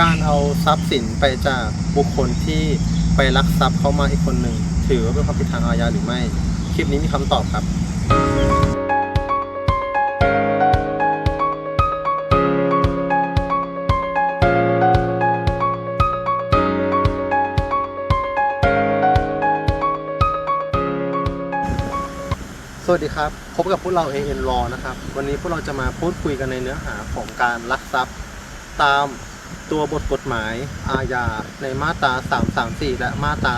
การเอาทรัพย์สินไปจากบุคคลที่ไปลักทรัพย์เขามาอีกคนหนึ่ง ถือว่าเป็นความผิดทางอาญาหรือไม่ คลิปนี้มีคำตอบครับสวัสดีครับ พบกับพวกเรา AN Law นะครับ วันนี้พวกเราจะมาพูดคุยกันในเนื้อหาของการลักทรัพย์ตาม ตัวบทกฎหมายอาญาในมาตรา 334 และมาตรา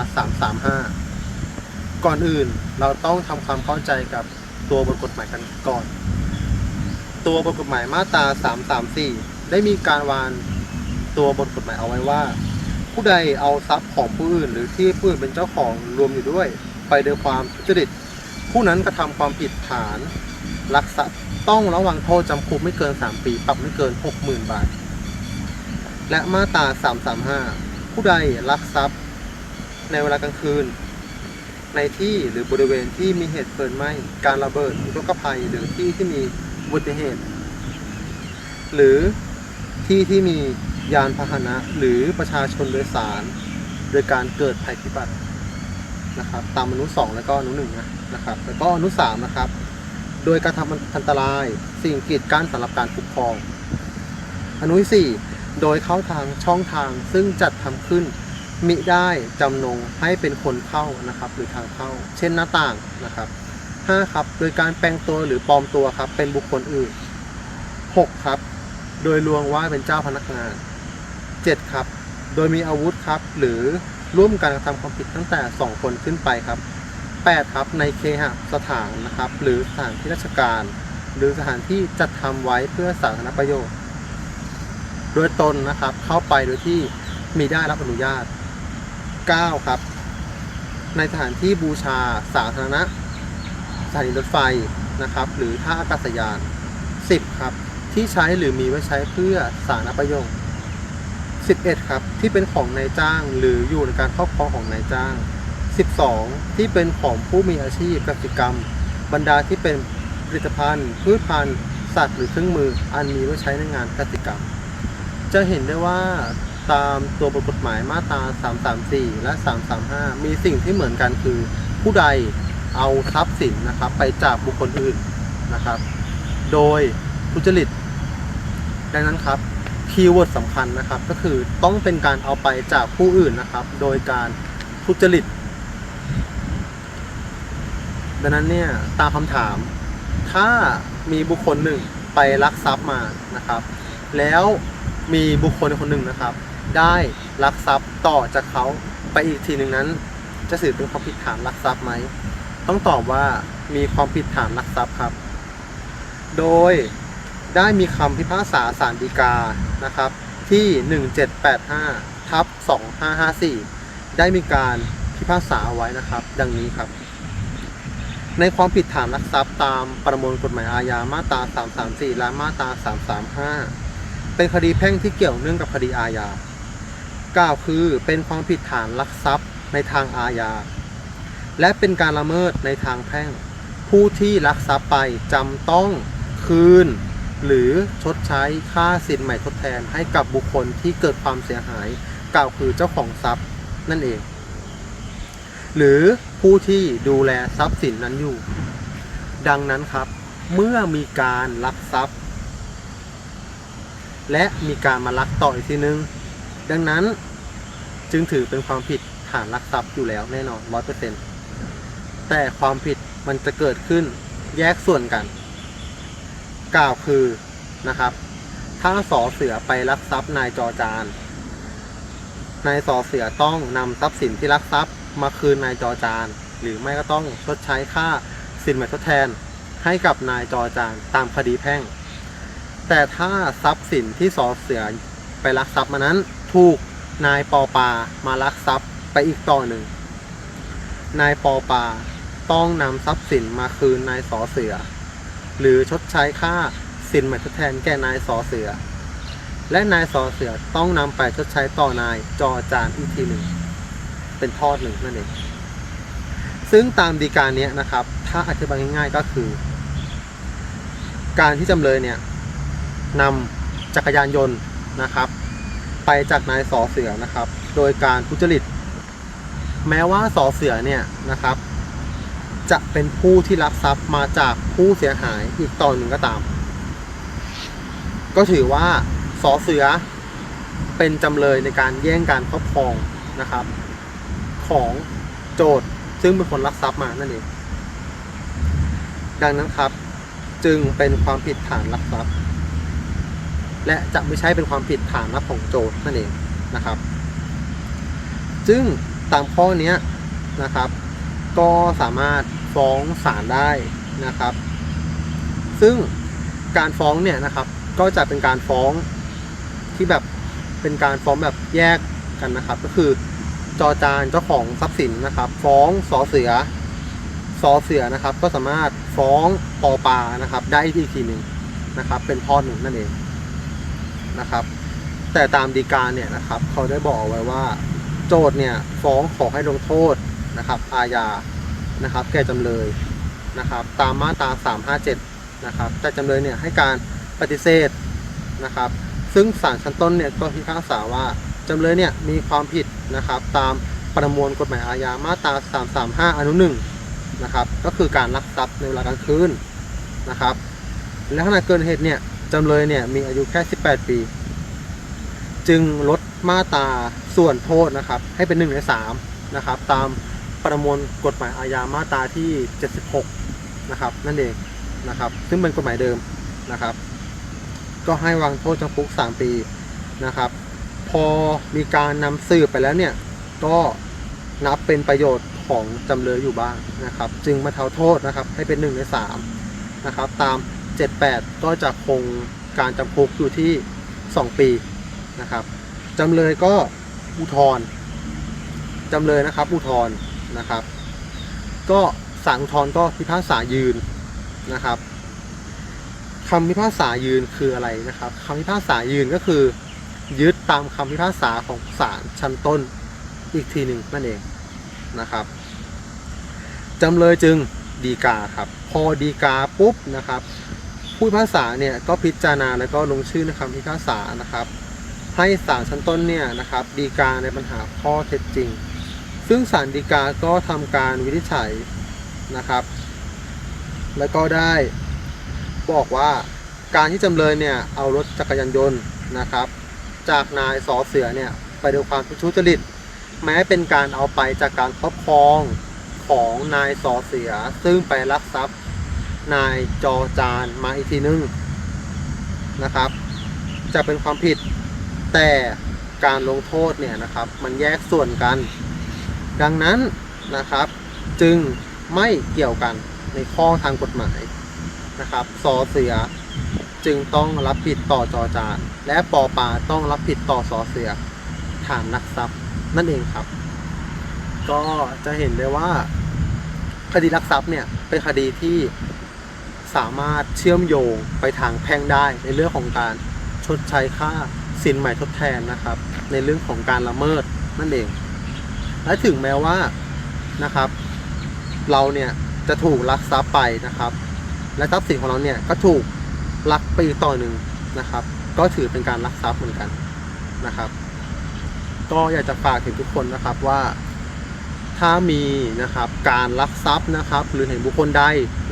335 ก่อนอื่นเราต้องทำความเข้าใจกับตัวบทกฎหมายกันก่อน ตัวบทกฎหมายมาตรา 334 ได้มีการวางตัวบทกฎหมายเอาไว้ว่า ผู้ใดเอาทรัพย์ของผู้อื่น หรือที่ผู้อื่นเป็นเจ้าของรวมอยู่ด้วย ไปโดยความทุจริตผู้นั้นกระทำความผิดฐานลักทรัพย์ต้องระวังโทษจำคุกไม่เกิน 3 ปี ปรับไม่เกิน 60,000 บาท และมาตรา 335 ผู้ใดลักทรัพย์ ในเวลากลางคืน ในที่หรือบริเวณที่มีเหตุเพลิงไหม้ การระเบิดอุทกภัย หรือที่ที่มีอุบัติเหตุ หรือที่ที่มียานพาหนะ หรือประชาชนโดยสาร โดยการเกิดภัยพิบัตินะครับตามอนุสองแล้วก็อนุหนึ่งนะนะครับ แล้วก็อนุสามนะครับ โดยการทำอันตรายสิ่งกีดกั้นสำหรับการคุ้มครอง อนุสี่ โดยเข้าทางช่องทางซึ่งจัดทำขึ้นมิได้จำนงให้เป็นคนเข้านะครับหรือทางเข้า เช่นหน้าต่างนะครับห้าครับ โดยการแปลงตัวหรือปลอมตัวครับ เป็นบุคคลอื่นหกครับ โดยลวงว่าเป็นเจ้าพนักงานเจ็ดครับ โดยมีอาวุธครับ หรือร่วมการกระทำความผิดตั้งแต่ 2 คนขึ้นไปครับ 8 ครับ ในเคหสถานนะครับ หรือสถานที่ราชการ หรือสถานที่จัดทำไว้เพื่อสาธารณประโยชน์ โดยตนนะครับ เข้าไปโดยที่มีได้รับอนุญาต 9 ครับ ในสถานที่บูชาสาธารณะสถานีรถไฟนะครับ หรือท่าอากาศยาน 10 ครับ ที่ใช้หรือมีไว้ใช้เพื่อสาธารณประโยชน์11 ครับ ที่เป็นของนายจ้างหรืออยู่ในการครอบครองของนายจ้าง 12 ที่เป็นของผู้มีอาชีพกสิกรรม บรรดาที่เป็นผลิตภัณฑ์พืชพันธุ์สัตว์หรือเครื่องมืออันมีไว้ใช้ในงานกสิกรรม จะเห็นได้ว่าตามตัวบทกฎหมายมาตรา 334 และ 335 มีสิ่งที่เหมือนกันคือ ผู้ใดเอาทรัพย์สินนะครับไปจากบุคคลอื่นนะครับ โดยทุจริต ดังนั้นครับคีย์เวิร์ดสำคัญนะครับก็คือต้องเป็นการเอาไปจากผู้อื่นนะครับ โดยการทุจริต ดังนั้นเนี่ยตามคำถาม ถ้ามีบุคคลหนึ่งไปลักทรัพย์มานะครับ แล้ว มีบุคคลคนหนึ่งนะครับ ได้ลักทรัพย์ต่อจากเขาไปอีกทีหนึ่งนั้น จะถือเป็นความผิดฐานลักทรัพย์ไหมต้องตอบว่ามีความผิดฐานลักทรัพย์ครับ โดยได้มีคำพิพากษาศาลฎีกานะครับ ที่ 1785ทับ2554 ได้มีการพิพากษาเอาไว้นะครับ ดังนี้ครับ ในความผิดฐานลักทรัพย์ตามประมวลกฎหมายอาญามาตรา 334 และมาตรา 335 เป็นคดีแพ่งที่เกี่ยวเนื่องกับคดีอาญากล่าวคือเป็นความผิดฐานลักทรัพย์ในทางอาญา และเป็นการละเมิดในทางแพ่ง ผู้ที่ลักทรัพย์ไปจำต้องคืน หรือชดใช้ค่าสินใหม่ทดแทนให้กับบุคคลที่เกิดความเสียหาย กล่าวคือเจ้าของทรัพย์นั่นเอง หรือผู้ที่ดูแลทรัพย์สินนั้นอยู่ ดังนั้นครับ เมื่อมีการลักทรัพย์ และมีการมาลักต่ออีกทีนึง ดังนั้นจึงถือเป็นความผิดฐานลักทรัพย์อยู่แล้วแน่นอนร้อยเปอร์เซ็นต์แต่ความผิดมันจะเกิดขึ้นแยกส่วนกัน กล่าวคือนะครับถ้าสอเสือไปลักทรัพย์นายจอจาน นายสอเสือต้องนำทรัพย์สินที่ลักทรัพย์มาคืนนายจอจาน หรือไม่ก็ต้องชดใช้ค่าสินใหมทดแทน ให้กับนายจอจานตามคดีแพ่ง แต่ถ้าทรัพย์สินที่สอเสือไปลักทรัพย์มานั้น ถูกนายปอปามาลักทรัพย์ไปอีกต่อหนึ่ง นายปอปาต้องนำทรัพย์สินมาคืนนายสอเสือ หรือชดใช้ค่าสินใหม่ทดแทนแก่นายสอเสือ และนายสอเสือต้องนำไปชดใช้ต่อนายจอจานอีกทีหนึ่ง เป็นทอดหนึ่งนั่นเองซึ่งตามดีการเนี้ยนะครับ ถ้าอธิบายง่ายๆก็คือ การที่จำเลยเนี่ย นำจักรยานยนต์นะครับ ไปจากนายสอเสือนะครับ โดยการทุจริต แม้ว่าสอเสือเนี่ยนะครับ จะเป็นผู้ที่ลักทรัพย์มาจากผู้เสียหายอีกต่อหนึ่งก็ตาม ก็ถือว่าสอเสือเป็นจำเลยในการแย่งการครอบครองนะครับ ของโจทย์ซึ่งเป็นคนลักทรัพย์มานั่นเองดังนั้นครับ จึงเป็นความผิดฐานลักทรัพย์ และจะไม่ใช่เป็นความผิดฐานรับของโจทย์นั่นเองนะครับ ซึ่งตามข้อนี้นะครับ ก็สามารถฟ้องศาลได้นะครับ ซึ่งการฟ้องเนี่ยนะครับก็จะเป็นการฟ้องที่แบบเป็นการฟ้องแบบแยกกันนะครับ ก็คือจอจานเจ้าของทรัพย์สินนะครับ ฟ้องสอเสือสอเสือนะครับ ก็สามารถฟ้องปอปานะครับ ได้อีกทีหนึ่งนะครับ เป็นพ่อหนึ่งนั่นเอง นะครับ แต่ตามดีกาเนี่ยนะครับเขาได้บอกเอาไว้ว่า โจทย์เนี่ยฟ้องขอให้ลงโทษนะครับอาญานะครับ แก่จำเลยนะครับ ตามมาตรา 357 นะครับแต่จำเลยเนี่ยให้การปฏิเสธนะครับ ซึ่งศาลชั้นต้นเนี่ยก็พิพากษาว่าจำเลยเนี่ยมีความผิดนะครับตามประมวลกฎหมายอาญามาตรา 335 อนุหนึ่งนะครับ ก็คือการลักทรัพย์ในเวลากลางคืนนะครับ และขณะเกิดเหตุเนี่ย จำเลยเนี่ยมีอายุแค่ 18 ปี จึงลดมาตราส่วนโทษนะครับ ให้เป็น1ใน3นะครับ ตามประมวลกฎหมายอาญามาตราที่ 76 นะครับ นั่นเองนะครับ ซึ่งเป็นกฎหมายเดิมนะครับ ก็ให้วางโทษจำคุก 3 ปีนะครับ พอมีการนำสืบไปแล้วเนี่ย ก็นับเป็นประโยชน์ของจำเลยอยู่บ้างนะครับ จึงมาเท่าโทษนะครับ ให้เป็น1ใน3นะครับ ตาม 78 ก็จะคงการจำคุกอยู่ที่ 2 ปีนะครับจำเลยก็อุทธรณ์จำเลยนะครับอุทธรณ์นะครับ ก็ศาลอุทธรณ์ก็พิพากษายืนนะครับคำพิพากษายืนคืออะไรนะครับคำพิพากษายืนก็คือ ยึดตามคำพิพากษาของศาลชั้นต้นอีกทีหนึ่งนั่นเองนะครับจำเลยจึงดีกาครับ พอดีกาปุ๊บนะครับ ผู้พิพากษาเนี่ยก็พิจารณาแล้วก็ลงชื่อในคำพิพากษานะครับ ให้ศาลชั้นต้นเนี่ยนะครับดีกาในปัญหาข้อเท็จจริง ซึ่งศาลฎีกาก็ทำการวินิจฉัยนะครับ แล้วก็ได้บอกว่าการที่จำเลยเนี่ยเอารถจักรยานยนต์นะครับ จากนายสอเสือเนี่ยไปด้วยความทุจริต แม้เป็นการเอาไปจากการครอบครองของนายสอเสือ ซึ่งไปลักทรัพย์ นายจอจานมาอีกทีนึงนะครับ จะเป็นความผิดแต่การลงโทษเนี่ยนะครับ มันแยกส่วนกัน ดังนั้นนะครับ จึงไม่เกี่ยวกันในข้อทางกฎหมายนะครับสอเสือจึงต้องรับผิดต่อจอจานและปอปาต้องรับผิดต่อสอเสือฐานนักทรัพย์นั่นเองครับ ก็จะเห็นได้ว่าคดีลักทรัพย์เนี่ยเป็นคดีที่ สามารถเชื่อมโยงไปทางแพ่งได้ในเรื่องของการชดใช้ค่าสินใหม่ทดแทนนะครับ ในเรื่องของการละเมิดนั่นเอง และถึงแม้ว่านะครับ เราเนี่ยจะถูกลักทรัพย์ไปนะครับ และทรัพย์สินของเราเนี่ยก็ถูกลักไปอีกต่อหนึ่งนะครับ ก็ถือเป็นการลักทรัพย์เหมือนกันนะครับ ก็อยากจะฝากถึงทุกคนนะครับว่า ถ้ามีนะครับการลักทรัพย์นะครับ หรือเห็นบุคคลใด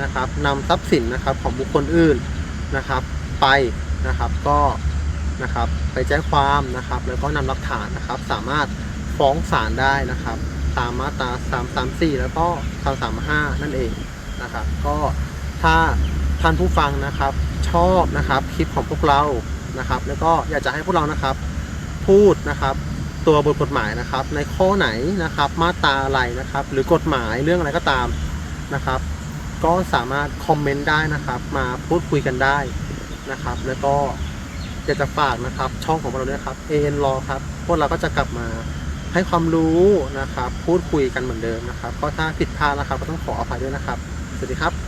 นะครับนำทรัพย์สินนะครับของบุคคลอื่นนะครับ ไปนะครับก็นะครับไปแจ้งความนะครับ แล้วก็นำหลักฐานนะครับ สามารถฟ้องศาลได้นะครับ ตามมาตรา334 แล้วก็335 นั่นเองนะครับ ก็ถ้าท่านผู้ฟังนะครับชอบนะครับคลิปของพวกเรานะครับ แล้วก็อยากจะให้พวกเรานะครับ พูดนะครับ ตัวบทกฎหมายนะครับ ในข้อไหนนะครับ มาตราอะไรนะครับ หรือกฎหมายเรื่องอะไรก็ตามนะครับ ก็สามารถคอมเมนต์ได้นะครับ มาพูดคุยกันได้นะครับ แล้วก็อยากจะฝากนะครับ ช่องของเราด้วยครับ AN Law ครับพวกเราก็จะกลับมาให้ความรู้นะครับ พูดคุยกันเหมือนเดิมนะครับ ก็ถ้าผิดพลาดนะครับก็ต้องขออภัยด้วยนะครับ สวัสดีครับ